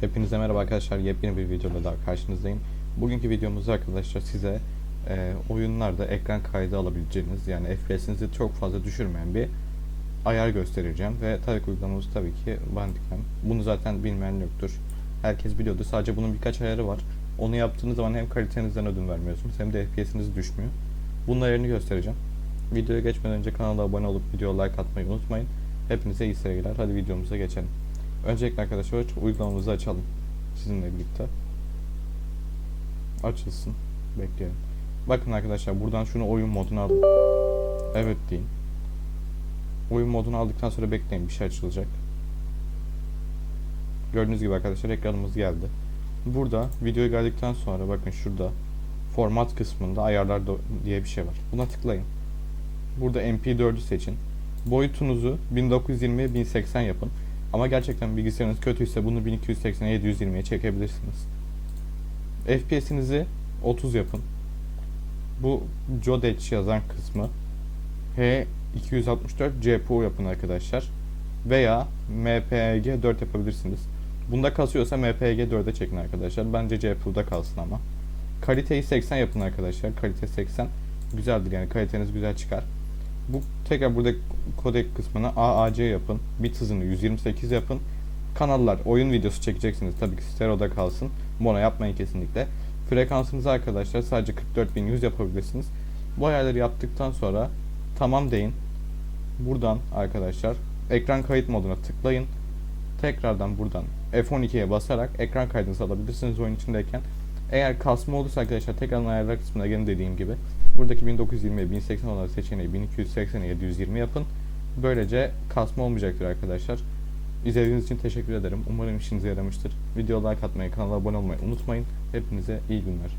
Hepinize merhaba arkadaşlar. Yepyeni bir videoda daha karşınızdayım. Bugünkü videomuzda arkadaşlar size e, oyunlarda ekran kaydı alabileceğiniz yani FPS'inizi çok fazla düşürmeyen bir ayar göstereceğim. Ve tabii uygulamamız tabii ki Bandicam. Bunu zaten bilmeyen yoktur. Herkes biliyordu. Sadece bunun birkaç ayarı var. Onu yaptığınız zaman hem kalitenizden ödün vermiyorsunuz hem de FPS'iniz düşmüyor. Bunun ayarını göstereceğim. Videoya geçmeden önce kanala abone olup video like atmayı unutmayın. Hepinize iyi seyirler. Hadi videomuza geçelim. Öncelikle arkadaşlar uygulamamızı açalım. Sizinle birlikte. Açılsın. Bekleyelim. Bakın arkadaşlar buradan şunu oyun moduna alın. Evet deyin. Oyun modunu aldıktan sonra bekleyin bir şey açılacak. Gördüğünüz gibi arkadaşlar ekranımız geldi. Burada videoyu geldikten sonra bakın şurada format kısmında ayarlar diye bir şey var. Buna tıklayın. Burada MP4'ü seçin. Boyutunuzu 1920'ye 1080 yapın. Ama gerçekten bilgisayarınız kötüyse bunu 1280'e 720'ye çekebilirsiniz. FPS'inizi 30 yapın. Bu Jodec yazan kısmı H264 GPU yapın arkadaşlar. Veya MPG 4 yapabilirsiniz. Bunda kasıyorsa MPG 4'e çekin arkadaşlar. Bence GPU'da kalsın ama. Kaliteyi 80 yapın arkadaşlar. Kalite 80 güzeldir yani kaliteniz güzel çıkar. Bu tekrar burada kodek kısmına AAC yapın. Bit hızını 128 yapın. Kanallar oyun videosu çekeceksiniz. Tabii ki stereoda kalsın. Mono yapmayın kesinlikle. Frekansınızı arkadaşlar sadece 44100 yapabilirsiniz. Bu ayarları yaptıktan sonra tamam deyin. Buradan arkadaşlar ekran kayıt moduna tıklayın. Tekrardan buradan F12'ye basarak ekran kaydınızı alabilirsiniz oyun içindeyken. Eğer kasma olursa arkadaşlar tekrardan ayarlar kısmına gelin dediğim gibi buradaki 1920'ye 1080 olarak seçeneği 1280'e 720 yapın. Böylece kasma olmayacaktır arkadaşlar. İzlediğiniz için teşekkür ederim. Umarım işinize yaramıştır. Video like atmayı, kanala abone olmayı unutmayın. Hepinize iyi günler.